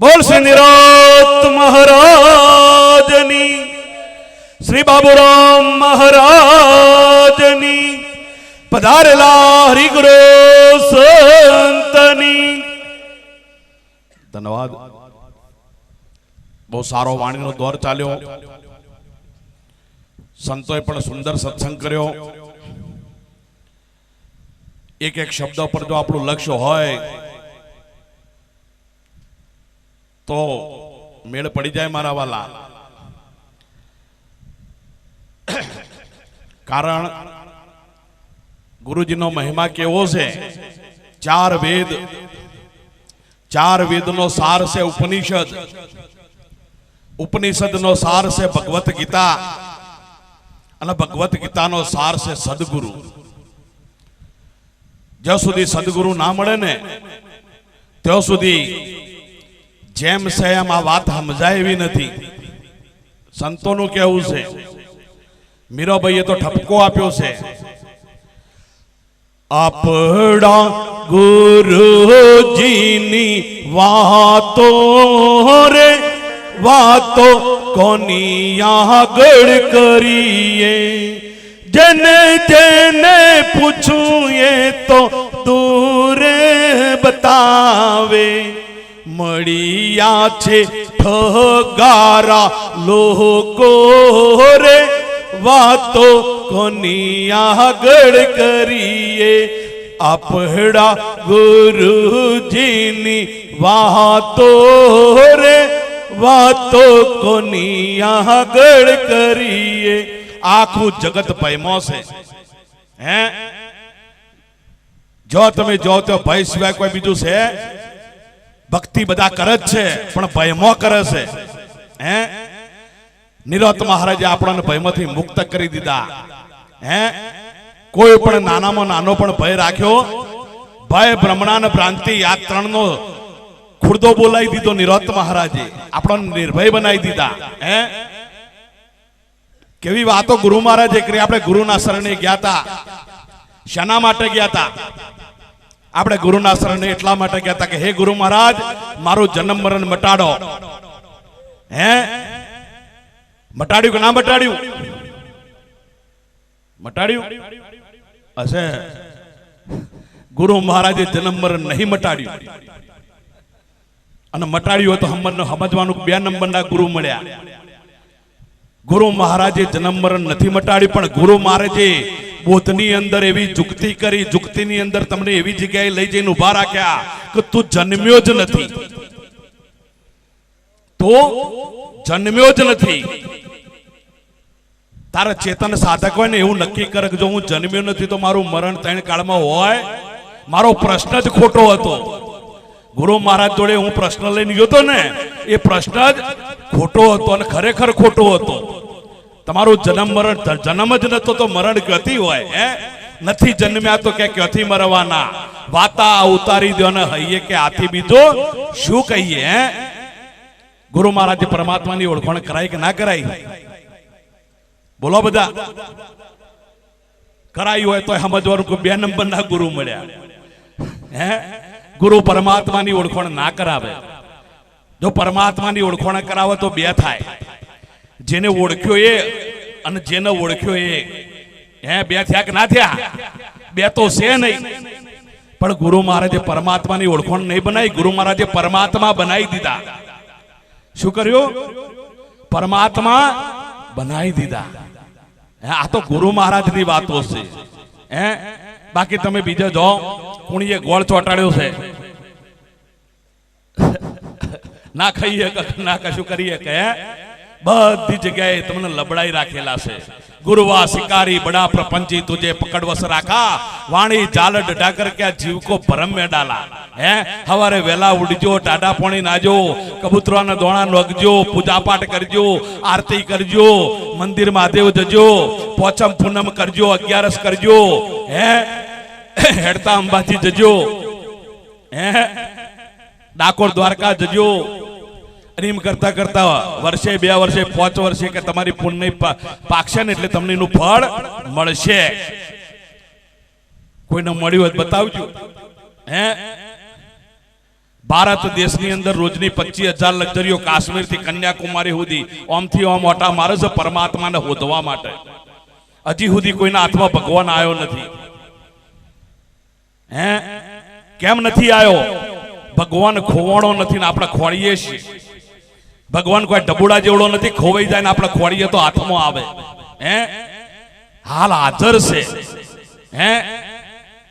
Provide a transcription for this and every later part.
બોલ શ્રી નિરોત મહારાજની, શ્રી બાબુરામ મહારાજની, પધારેલા હરિગુરુ સંતની. ધન્યવાદ. બહુ સારો વાણીનો દોર ચાલ્યો. સંતોએ પણ સુંદર સત્સંગ કર્યો. એક એક શબ્દ પર જો આપણું લક્ષ્ય હોય તો મેળ પડી જાય મારા વાલા. કારણ ગુરુજીનો મહિમા કેવો છે? ચાર વેદ, ચાર વેદનો સાર છે ઉપનિષદ. ઉપનિષદનો સાર છે ભગવત ગીતા અને ભગવત ગીતાનો સાર છે સદગુરુ. જ્યાં સુધી સદગુરુ ના મળે ને, ત્યાં સુધી જેમ છે એમ આ વાત સમજાય એવી નથી. સંતોનું કેવું છે, મીરાબાઈએ તો ઠપકો આપ્યો છે. આપણા ગુરુજીની વાતો રે, વાતો કોની આગળ કરીએ? જેને જેને પૂછું એ તો દૂર બતાવે. મળ્યા છે ઠગારા લોકો રે. વાતો કોની આગળ કરીએ? આપણા ગુરુજીની વાતો રે. વાતો કોની આગળ કરીએ? આખું જગત ભયમો છે. હે? જો તમે જો તો ભય સિવાય કોઈ બીજું છે? ભક્તિ બધા કરે જ છે, પણ ભયમો કરે છે. હે? નિરોત મહારાજે આપણને ભયમાંથી મુક્ત કરી દીધા. હે? કોઈ પણ નાનામાં નાનો પણ ભય રાખ્યો? ભય, ભ્રમણા અને ભ્રાંતિ આ ત્રણનો ખુરદો બોલાવી દીધો નિરોત મહારાજે. આપણને નિર્ભય બનાવી દીધા. હે? કેવી વાતો ગુરુ મહારાજે કરી. આપણે ગુરુના શરણે ગયા હતા શાના માટે ગયા હતા આપણે ગુરુના શરણે એટલા માટે કહેતા કે, હે ગુરુ મહારાજ, મારું જન્મ મરણ મટાડો. હે? મટાડ્યું કે ના મટાડ્યું? મટાડ્યું? હશે. ગુરુ મહારાજે જન્મ મરણ નહીં મટાડ્યું. અને મટાડ્યું હોય તો સમજવાનું બે નંબરના ગુરુ મળ્યા. ગુરુ મહારાજે જન્મ મરણ નથી મટાડ્યું, પણ ગુરુ મહારાજે બોધની અંદર એવી જુક્તિ કરી, જુક્તિની અંદર તમને એવી જગ્યાએ લઈ જઈને ઊભા રાખ્યા કે તું જન્મ્યો જ નથી. તો જન્મ્યો જ નથી. તારા ચેતન સાધક હોય ને એવું નક્કી કરે જો હું જન્મ્યો નથી તો મારું મરણ ત્રણ કાળમાં હોય? મારો પ્રશ્ન જ ખોટો હતો. ગુરુ મહારાજ જોડે હું પ્રશ્ન લઈને ગયો હતો ને, એ પ્રશ્ન જ ખોટો હતો અને ખરેખર ખોટો હતો. તમારું જન્મ મરણ જન્મ જ નતો તો મરણ ક્યોથી હોય, હે? નથી જન્મ્યા તો કે ક્યાંથી મરવાના? વાતા ઉતારી દો ને હૈયે કે આથી બીજો શું કહીએ, હે? ગુરુ મહારાજે પરમાત્માની ઓળખાણ કરાય કે ના કરાઈ? બોલો બધા. કરાયું હોય તો સમજવાનું કે બે નંબરના ગુરુ મળ્યા. હે? ગુરુ પરમાત્માની ઓળખાણ ના કરાવે. જો પરમાત્માની ઓળખાણ કરાવે તો બે થાય. જેને ઓળખ્યો એ અને જેને ઓળખ્યો એ. હે, બે થયા કે ના થયા? બે તો છે નહીં. પણ ગુરુ મહારાજે પરમાત્માની ઓળખાણ નહીં બનાવી. ગુરુ મહારાજે પરમાત્મા બનાવી દીધા. શું કર્યું? પરમાત્મા બનાવી દીધા. આ તો ગુરુ મહારાજની વાતો છે. હે, બાકી તમે બીજા જો કુણીએ ગોળ ચોટાડ્યો છે. ના ખાઈએ, ના કશું કરીએ કે? બધી જગ્યાએ તમને લબડાઈ રાખેલા છે ગુરુવા શિકારી બડા પ્રપંચી તુજે પકડવસ રાખા વાણી જાલડ ડાકર કે જીવ કો ભરમ મે ડાલા હે હવારે વેલા ઉડજો ટાડા પોણી નાજો કબૂતરાના દોણા નોગજો પૂજા પાઠ કરજો આરતી કરજો મંદિર મહાદેવ જજો પોચમ પૂનમ કરજો અગિયારસ કરજો હે હેડતા અંબાજી જજો હે ડાકોર દ્વારકા જજો અને એમ કરતા કરતા વર્ષે બે વર્ષે પાંચ વર્ષે કે તમારી પુણ્ય પાકશે ને એટલે તમને એનું ફળ મળશે. કોઈને મળ્યું હોય બતાવજો. હે? ભારત દેશની અંદર રોજની પચીસ હજાર લક્ઝરીઓ કાશ્મીરથી કન્યાકુમારી સુધી ઓમથી ઓમ ઓટા મારે છે પરમાત્માને હોદવા માટે. હજી સુધી કોઈના હાથમાં ભગવાન આવ્યો નથી. હે? કેમ નથી આવ્યો? ભગવાન ખોવાણો નથી ને આપણે ખોળીએ છીએ. ભગવાન કોઈ ડબુડા જેવડો નથી, ખોવાઈ જાય ને આપણે ખોડીએ તો હાથમાં આવે. હે? હાલ હાજર છે. હે?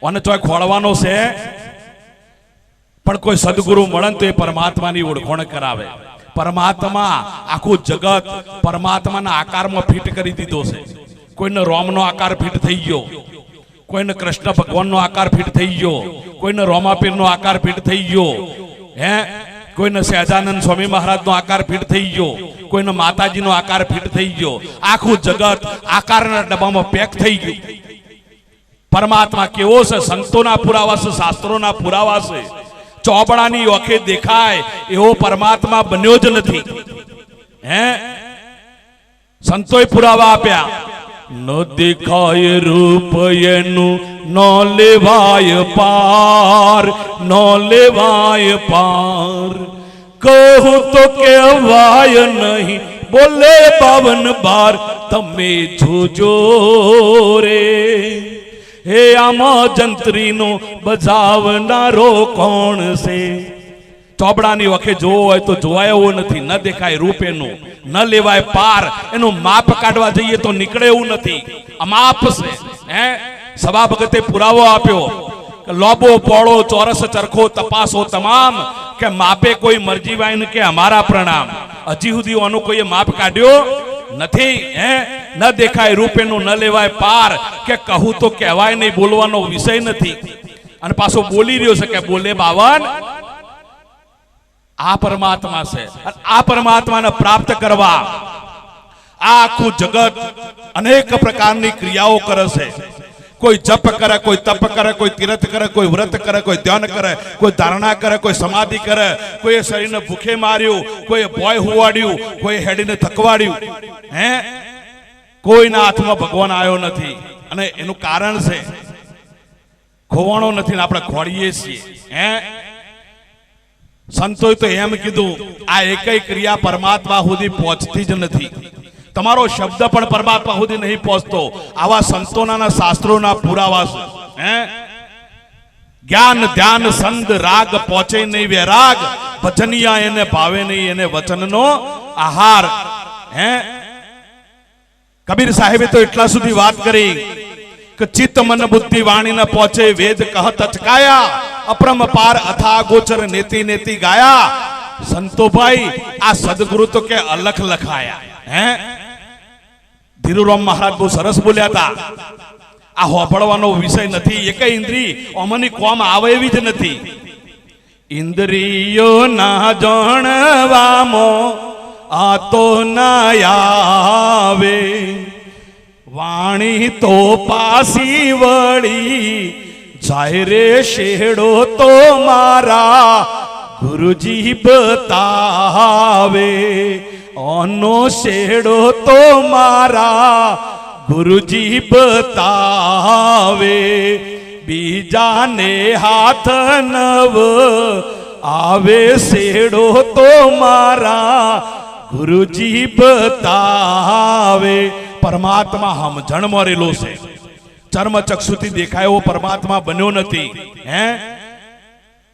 અને ચોય ખોળવાનો છે. પણ કોઈ સદગુરુ મળે તો એ પરમાત્માની ઓળખોણ કરાવે. પરમાત્મા આખું જગત પરમાત્માના આકારમાં ફિટ કરી દીધો છે. કોઈને રોમનો આકાર ફિટ થઈ ગયો. કોઈને કૃષ્ણ ભગવાનનો આકાર ફિટ થઈ ગયો. કોઈને રોમાપીરનો આકાર ફિટ થઈ ગયો. હે? કોઈને સહેજાનંદ સ્વામી મહારાજનો આકાર ફિટ થઈ ગયો, કોઈને માતાજીનો આકાર ફિટ થઈ ગયો. આખું જગત આકારના ડબ્બામાં પેક થઈ ગયું. પરમાત્મા કેવો છે, સંતોના પુરાવા છે, શાસ્ત્રોના પુરાવા છે. ચોપડાની ઓખે દેખાય, એવો પરમાત્મા બન્યો જ નથી. હે? સંતોય પુરાવા આપ્યા. ન દેખાય રૂપ એનું, ન લેવાય પાર, ન લેવાય પાર. કહું તો કહેવાય નહીં, બોલે પાવન બાર, તમે જોજો રે. હે આમાં જંત્રીનો બજાવનારો કોણ છે? ચોબડાની વખે જોવો હોય તો જોવાય એવું નથી. ન દેખાય રૂપ એનું ન લેવાય પાર. એનું માપ કાઢવા જઈએ તો નીકળે એવું નથી. અમાપ છે. હે? સભા ભગતે પુરાવો આપ્યો લોબો, પોળો, ચોરસ, ચરખો તપાસો તમામ કે માપે કોઈ મરજી વાઈન કે અમારા પ્રણામ. હજી સુધી આનું કોઈએ માપ કાઢ્યો નથી. હે? ન દેખાય રૂપેનું, ન લેવાય પાર કે કહું તો કહેવાય નહીં, બોલવાનો વિષય નથી. અને પાછો બોલી રહ્યો છે કે બોલે બાવન? આ પરમાત્મા છે. આ પરમાત્માને પ્રાપ્ત કરવા આ આખું જગત અનેક પ્રકારની ક્રિયાઓ કરે છે. કોઈ જપ કરે, કોઈ તપ કરે, કોઈ તીર્થ કરે, કોઈ વ્રત કરે, કોઈ ધ્યાન કરે, કોઈ ધારણા કરે, કોઈ સમાધિ કરે કોઈ શરીરને ભૂખે માર્યું કોઈ ભોય હોવાડ્યું કોઈ હેડીને થકવાડ્યું. હે? કોઈના હાથમાં ભગવાન આવ્યો નથી. અને એનું કારણ છે, ખોવાણો નથી ને આપણે ખોડીએ છીએ. હે? સંતોએ તો એમ કીધું, આ એકઈ ક્રિયા પરમાત્મા સુધી પહોંચતી જ નથી. તમારો શબ્દ પણ પરમાત્મા સુધી નહીં પહોંચતો. આવા સંતોના શાસ્ત્રોના પુરાવા છે. હે? જ્ઞાન, ધ્યાન, સંદ, રાગ પહોંચે નહીં, વેરાગ વચનિયા એને ભાવે નહીં, એને વચનનો આહાર. હે? કબીર સાહેબે તો એટલા સુધી વાત કરી કે ચિત્ત, મન, બુદ્ધિ વાણીને પહોંચે, વેદ કહત અચકાયા. અપ્રમ પાર અથા ગોચર નેતિ નેતિ ગાયા. સંતોભાઈ આ સદગુરુ તો કે અલખ લખાયા. હે? ધીરુરામ મહારાજ બહુ સરસ બોલ્યા હતા. આ હોપડવાનો વિષય નથી એક ઇન્દ્રી અમની કોમ આવે એવી જ નથી. ઇન્દ્રિયો ના જણવામો, આ તો ના આવે. વાણી તો પાસી વળી જાય રે શેડો તો મારા ગુરુજી બતાવે. ઓનો શેડો તો મારા ગુરુજી બતાવે. બીજાને હાથ નવ આવે શેડો તો મારા ગુરુજી બતાવે. પરમાત્મા હમજણ મરેલો છે. ચર્મ ચક્ષુથી દેખાય પરમાત્મા બન્યો નથી. હે?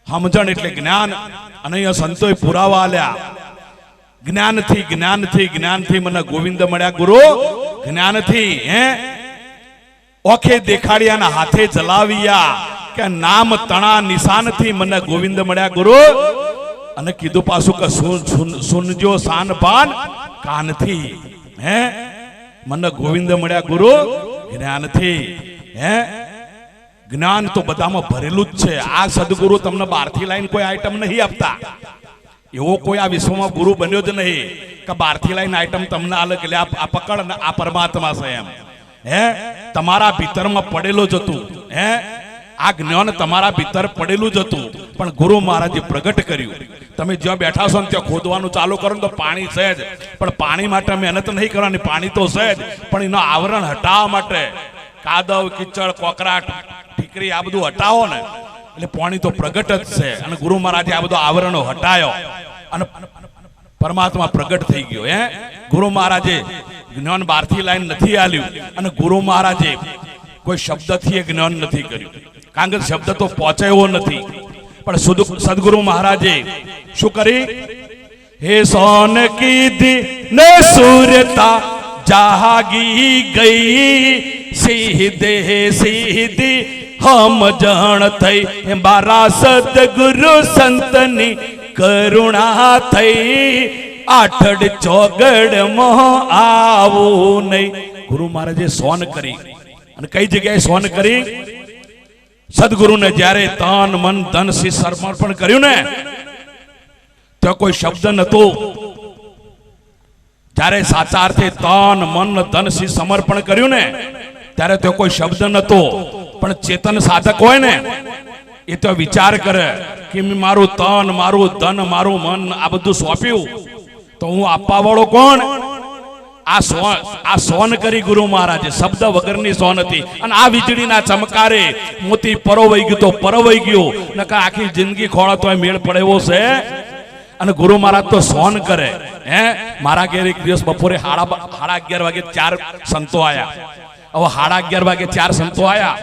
સમજણ એટલે જ્ઞાન. અને અહીંયા સંતોએ પુરાવા આલ્યા. જ્ઞાનથી જ્ઞાનથી જ્ઞાનથી મને ગોવિંદ મળ્યા. ગુરુ, જ્ઞાનથી, હે? ઓખે દેખાડિયાના હાથે જલાવ્યા કે નામ તણા નિશાનથી મને ગોવિંદ મળ્યા, ગુરુ. અને કીધું પાછું કે સુન સુન- સુનજો સાન પાન કાનથી, હે? મને ગોવિંદ મળ્યા, ગુરુ. જ્ઞાનથી. હે? જ્ઞાન તો બધામાં ભરેલું જ છે. આ સદગુરુ તમને બહારથી લાઈન કોઈ આઈટમ નહીં આપતા. એવો કોઈ આ વિશ્વમાં ગુરુ બન્યો જ નહીં કે બહારથી લાઈન આઈટમ તમને અલગ એટલે આ પકડ ને આ પરમાત્મા છે એમ. હે? તમારા ભીતરમાં પડેલું જ હતું. હે? આ જ્ઞાન તમારા ભીતર પડેલું જ હતું. પણ ગુરુ મહારાજે પ્રગટ કર્યું. તમે જ્યાં બેઠા છો ને ત્યાં ખોદવાનું ચાલુ કરો તો પાણી છે જ. પણ પાણી માટે મહેનત નહીં કરવાની, પાણી તો છે જ. પણ એનો આવરણ હટાવવા માટે કાદવ, કિચડ, કોકરાટ ઠીકરી આ બધું હટાવો ને. એટલે પાણી તો પ્રગટ જ છે. અને ગુરુ મહારાજે આ બધો આવરણો હટાયો. અને પરમાત્મા પ્રગટ થઈ ગયો, હે? ગુરુ મહારાજે જ્ઞાન બહારથી લાઈન નથી આલ્યું. અને ગુરુ મહારાજે કોઈ શબ્દથી એ જ્ઞાન નથી કર્યું. કારણ કે શબ્દ તો પહોંચાયો નથી. પણ સુદ- સદગુરુ મહારાજે શું કરી? હે સોન કીધી ને સુરતા જાગી ગઈ સીધે સીધી હમ જણ થઈ મારા સદગુરુ સંતની કરુણા થઈ આઠડ ચોગડ મોહ આવું નહીં ગુરુ મહારાજે સોન કરી અને કઈ જગ્યાએ સોન કરી સદગુરુને જ્યારે તન મન ધનથી સમર્પણ કર્યું ને ત્યાં કોઈ શબ્દ નતો જ્યારે સાચા અર્થે તન, મન, ધન શ્રી સમર્પણ કર્યું ને, ત્યારે તો કોઈ શબ્દ નતો. પણ ચેતન સાધક હોય ને, એ તો વિચાર કરે કે મારું તન, મારું ધન, મારું મન આ બધું સોંપ્યું. તો હું આપવા વાળો કોણ? આ સોન આ સોન કરી ગુરુ મહારાજે. શબ્દ વગરની સોન હતી. અને આ વીજળીના ચમકારે મોતી પરોવાઈ ગયો તો પરોવાઈ ગયો. નકા આખી જિંદગી ખોળા તોય મેળ પડે એવો છે. અને ગુરુ મહારાજ તો સોન કરે. હે? મારા ઘેર એક દિવસ બપોરે હાડા હાડા અગિયાર વાગે ચાર સંતો આયા. હવે હાડા અગિયાર વાગે ચાર સંતો આયા.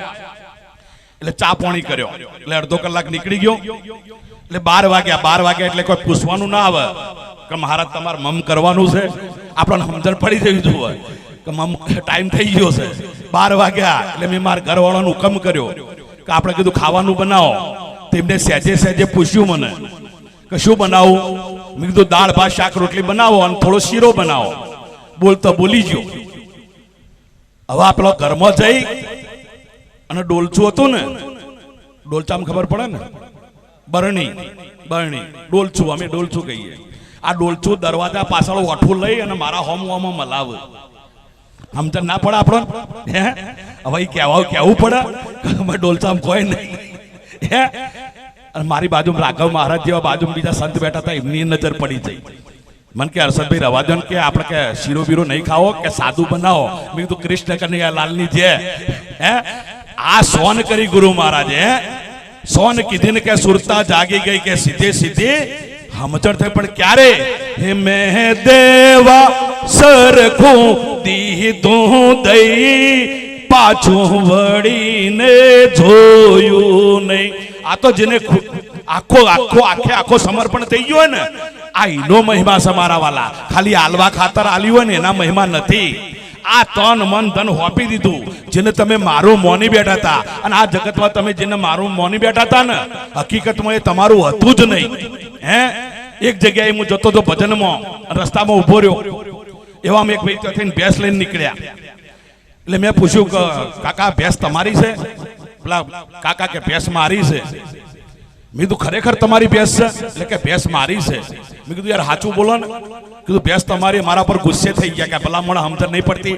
એટલે ચા પાણી કર્યો. એટલે અડધો કલાક નીકળી ગયો. એટલે બાર વાગ્યા. બાર વાગ્યા એટલે કોઈ પૂછવાનું ના આવે કે મહારાજ, તમારે મમ કરવાનું છે? આપણને સમજણ પડી જવી જોઈએ. કે મમ ટાઈમ થઈ ગયો છે. બાર વાગ્યા. એટલે મેં મારા ઘરવાળાનો હુકમ કર્યો કે આપણે કીધું ખાવાનું બનાવો. તેમને સહેજે સહેજે પૂછ્યું મને. કે શું મેં કીધું, દાળ, ભાત, શાક, રોટલી બનાવો અને થોડો શીરો બનાવો. બોલતો બોલી ગયો. હવે આ પેલો ઘરમાં જઈ અને ડોલચું હતું ને, ડોલચામાં ખબર પડે ને? બરણી બરણી, ડોલચું, અમે ડોલચું કહીએ. આ ડોલચું દરવાજા પાછળ ઓઠું લઈ અને મારા હોમ હોમમાં મલાવે. તો ના પડે આપણો હે? હવે કહેવા કહેવું પડે. ડોલચામાં કોઈ નહીં. હે? અને મારી બાજુમાં રાઘવ મહારાજ જેવા બાજુમાં બીજા સંત બેઠા હતા એમની નજર પડી જઈ મને કે હર્ષદભાઈ રવા દો ને કે આપણે કે શીરો બીરો નહીં ખાવો કે સાદું બનાવો મેં કીધું કૃષ્ણ કનૈયા લાલની જે હે આ સોન કરી ગુરુ મહારાજે હે? સોન કીધી ને કે સુરતા જાગી ગઈ કે સીધે સીધી સમજણ થઈ પણ ક્યારે હે મેં દેવા સરખું દીધું દઈ પાછું વળીને જોયું નહીં આ તો જેને આખો આખો, આખે, આખો સમર્પણ થઈ ગયો ને, આ એનો મહિમા સમારા વાલા. ખાલી આલવા ખાતર આલ્યું હોય ને, એના મહિમા નથી. આ તન, મન, ધન હોપી દીધું, જેને તમે મારું મોની બેઠા હતા. અને આ જગતમાં તમે જેને મારું મોની બેઠા હતા ને, હકીકતમાં એ તમારું હતું જ નહીં. હે? એક જગ્યાએ હું જતો હતો ભજનમાં, રસ્તામાં ઊભો રહ્યો. એવા એક ભાઈ ત્યાંથી ભેંસ લઈને નીકળ્યા. એટલે મેં પૂછ્યું કે, કાકા, ભેંસ તમારી છે? પેલા કાકા કે ભેંસ મારી છે. મેં કીધું, ખરેખર તમારી ભેંસ છે? એટલે કે, ભેંસ મારી છે. મેં કીધું, યાર, સાચું બોલો ને. કીધું, ભેંસ તમારી મારા પર ગુસ્સે થઈ ગયા. કે ભલામણ સમજણ નહીં પડતી.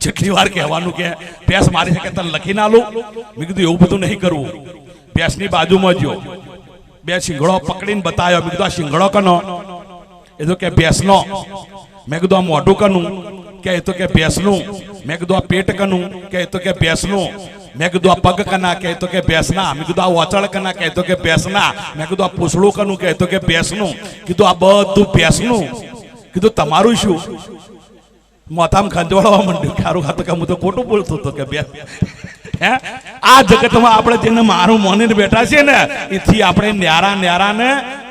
જેટલી વાર કહેવાનું કે, ભેંસ મારી છે કે તને લખી ના લઉં? મેં કીધું, એવું બધું નહીં કરવું. ભેંસની બાજુમાં જો બે શિંગડો પકડીને બતાવ્યો. મેં કીધું, આ શિંગડો કનો? એ તો કે, ભેંસનો. મેં કીધું, આ મોઢું કનું? કે, એ તો કે, ભેંસનું. મેં કીધું, આ પેટ કનું? કે, એ તો કે, ભેંસનું. મેં કીધું આ પગ કના કહેતો કે ભેંસના મેં કીધું આ વચળ કના કહેતો કે ભેંસના મેં કીધું આ પૂછડું કનું કહેતો કે ભેંસનું કીધું આ બધું ભેંસનું કીધું તમારું શું? મોથામાં ખંજવાળવા માંડ્યું. ખારું ખાતું કે હું તો ખોટું બોલતો હતો કે બે. હે? આ જગતમાં આપણે જેને મારું મોનીને બેઠા છીએ ને, એથી આપણે ન્યારા ન્યારા ને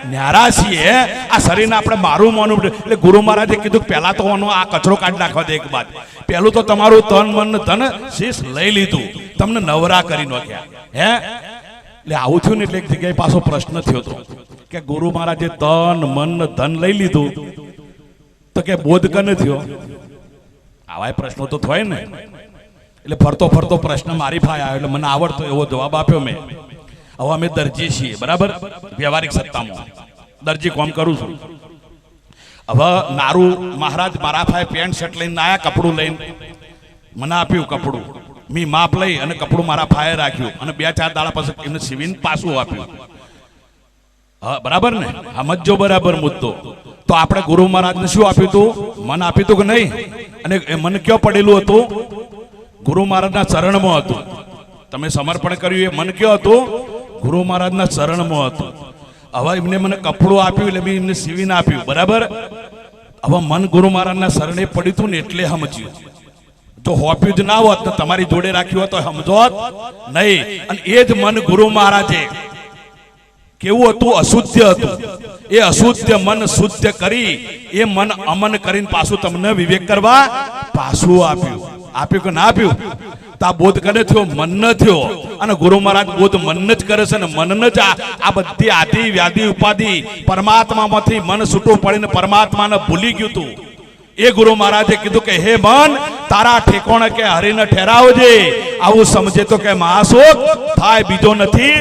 ન્યારા છીએ. આ શરીરને આપણે મારું મોનું એટલે ગુરુ મહારાજે કીધું પહેલા તો આ કચરો કાઢી નાખવા દે એક બાદ પહેલું તો તમારું તન, મન, ધન શીશ લઈ લીધું. તમને નવરા કરી નોખ્યા. હે? એટલે આવું થયું ને એટલે એક જગ્યાએ પાછો પ્રશ્ન થયો હતો કે ગુરુ મહારાજે તન, મન, ધન લઈ લીધું. તો કે બોધ કને થયો? આવા પ્રશ્નો તો થાય ને. એટલે ફરતો ફરતો પ્રશ્ન મારી ફાય આવ્યો એટલે મને આવડતો એવો જવાબ આપ્યો મેં. હવે અમે દરજી છીએ, બરાબર? વ્યવહારિક સત્તામાં. દરજી કોમ કરું છું. હવે નારું મહારાજ મારા ફાય પેન્ટ, શર્ટ લઈને આયા, કપડું લઈને. મને આપ્યું કપડું. મેં માપ લઈ અને કપડું મારા ફાયર રાખ્યું અને બે ચાર દાડા પછી એમને સીવીને પાછું આપ્યું. હા, બરાબર ને? સમજો બરાબર મુદ્દો. તો આપણે ગુરુ મહારાજને શું આપ્યું હતું મન આપ્યું હતું કે નહીં? અને એ મન કયો પડેલું હતું? ગુરુ મહારાજના ચરણમાં હતું. તમે સમર્પણ કર્યું એ મન કયો હતું? ગુરુ મહારાજના ચરણમાં હતું. હવે એમને મને કપડું આપ્યું એટલે મેં એમને સીવીને આપ્યું. બરાબર? હવે મન ગુરુ મહારાજના શરણે પડ્યું હતું ને એટલે સમજ્યું. જો હોપ્યું જ ના હોત તો તમારી જોડે રાખ્યું હોત તો સમજોત? નહીં. અને એ જ મન ગુરુ મહારાજે કેવું હતું? અશુદ્ધ હતું. એ અશુદ્ધ મન શુદ્ધ કરી, એ મન અમન કરીને પાછું તમને વિવેક કરવા પાછું આપ્યું. આપ્યું કે ના આપ્યું? તો આ બોધ કરે થયો? મન ન થયો. અને ગુરુ મહારાજ બોધ મન જ કરે છે ને મન જ આ બધી આદિ વ્યાધિ, ઉપાધિ પરમાત્મામાંથી મન છૂટું પડીને પરમાત્માને ભૂલી ગયું તું. એ ગુરુ મહારાજે કીધું કે, હે મન તારા ઠેકોણે કે હરીને ઠેરાવજે. આવું સમજે તો કે મહાશોક થાય, બીજો નથી.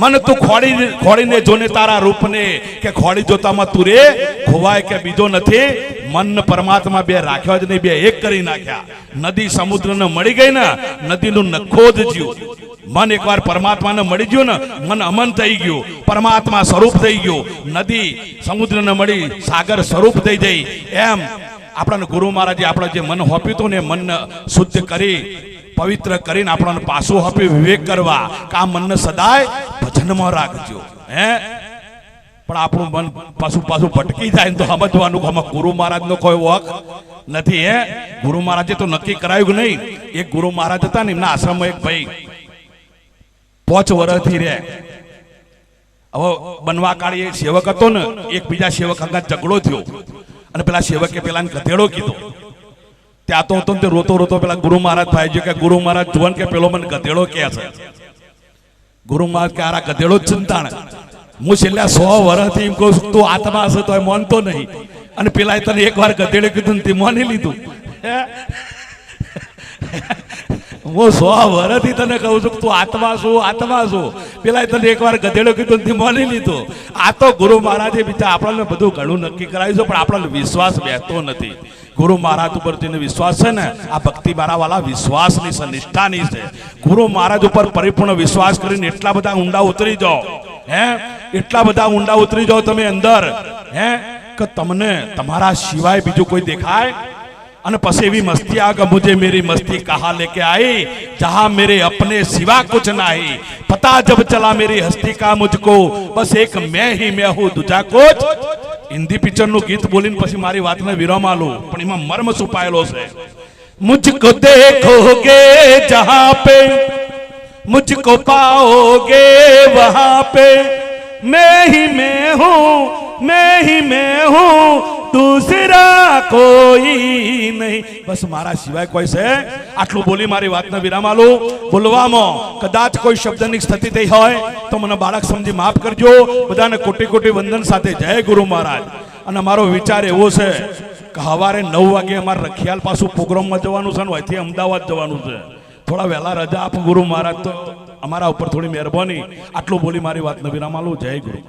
મન તું ખોડી ખોડીને જોને તારા રૂપને કે ખોડી જોતામાં તું રે, ખોવાય કે બીજો નથી. મન પરમાત્મા બે રાખ્યા જ નહીં, બે એક કરી નાખ્યા. નદી સમુદ્રને મળી ગઈ ને, નદીનું નખો જ જ્યું. મન એકવાર પરમાત્માને મળી ગયું ને, મન અમન થઈ ગયું. પરમાત્મા સ્વરૂપ થઈ ગયું. નદી સમુદ્રને મળી, સાગર સ્વરૂપ થઈ જઈ. એમ આપણને ગુરુ મહારાજે આપણે જે મન હોપ્યું હતું ને મન શુદ્ધ કરી, પવિત્ર કરીને આપણને પાછું હોપી વિવેક કરવા કે આ મનને સદાય ભજનમાં રાખજો. હે? પણ આપણું મન પાછું પાછું ભટકી જાય ને તો સમજવાનું કે આમાં ગુરુ મહારાજનો કોઈ વક નથી, હે? ગુરુ મહારાજે તો નક્કી કરાયું નહીં? એક ગુરુ મહારાજ હતા ને એમના આશ્રમમાં એક ભાઈ. પોચ વર્ષથી રહે. હવે બનવા કાળી એક સેવક હતો ને એક બીજા સેવક અંગત ઝઘડો થયો. અને પેલા સેવકે પેલા ગધેડો કીધો. ત્યાં તો હતો તે રોતો રોતો પેલા ગુરુ મહારાજ ભાઈ છે કે ગુરુ મહારાજ જુવાન કે પેલો મને ગધેડો કે છે. ગુરુ મહારાજ કે, આરા ગધેડો ચિંતાણ હું છેલ્લા સો વર્ષથી એમ કહું તું આત્મા હશે તો એ માનતો નહીં. અને પેલા તને એક વાર ગધેડે કીધું ને તે માની લીધું. હે? સો વર્ષથી તને કહું છું તું આત્મા છું આત્મા છું. પેલા તને એકવાર ગધેડો કીધું માની લીધું. આ તો ગુરુ મહારાજે બીજા આપણને બધું ઘણું નક્કી કરાવ્યું છે, પણ આપણને વિશ્વાસ બેસતો નથી. ગુરુ મહારાજ ઉપર જેને વિશ્વાસ છે ને, આ ભક્તિ મારા વાલા વિશ્વાસની છે, નિષ્ઠાની છે. ગુરુ મહારાજ ઉપર પરિપૂર્ણ વિશ્વાસ કરીને એટલા બધા ઊંડા ઉતરી જાઓ. હે? એટલા બધા ઊંડા ઉતરી જાઓ તમે અંદર. હે? કે તમને તમારા સિવાય બીજું કોઈ દેખાય અને પછી એવી મસ્તી આગ કે મુજે મેરી મસ્તી કહા લેકે આઈ, જહા મેરે અપને સિવા કુછ નાહી. પતા જબ ચલા મેરી હસ્તી કા મુજકો, બસ એક મેં હી મેં હું દુજા કોચ. હિન્દી પિક્ચરનું ગીત બોલીને પછી મારી વાતને વિરામ આલો પણ એમાં મર્મ સુપાયેલો છે. મુજકો દેખોગે જહા પે, મુજકો પાઓગે વહા પે. मैं હી मैं હું मैं હી मैं હું દૂસરા કોઈ નહીં બસ મારા સિવાય કોઈ છે આટલું બોલી મારી વાતને વિરામ આલો બોલવામાં કદાચ કોઈ શબ્દની સ્થિતિ થઈ હોય તો મને બાળક સમજી માફ કરજો બધાને કોટી કોટી વંદન સાથે જય ગુરુ મહારાજ અને મારો વિચાર એવો છે કે સવારે નવ વાગે અમારે રખિયાલ પાછું પ્રોગ્રામમાં જવાનું છે અને અહીંથી અમદાવાદ જવાનું છે। થોડા વહેલા રજા આપ ગુરુ મહારાજ તો, અમારા ઉપર થોડી મહેરબાની। આટલું બોલી મારી વાતને વિરામ આલો જય ગુરુ.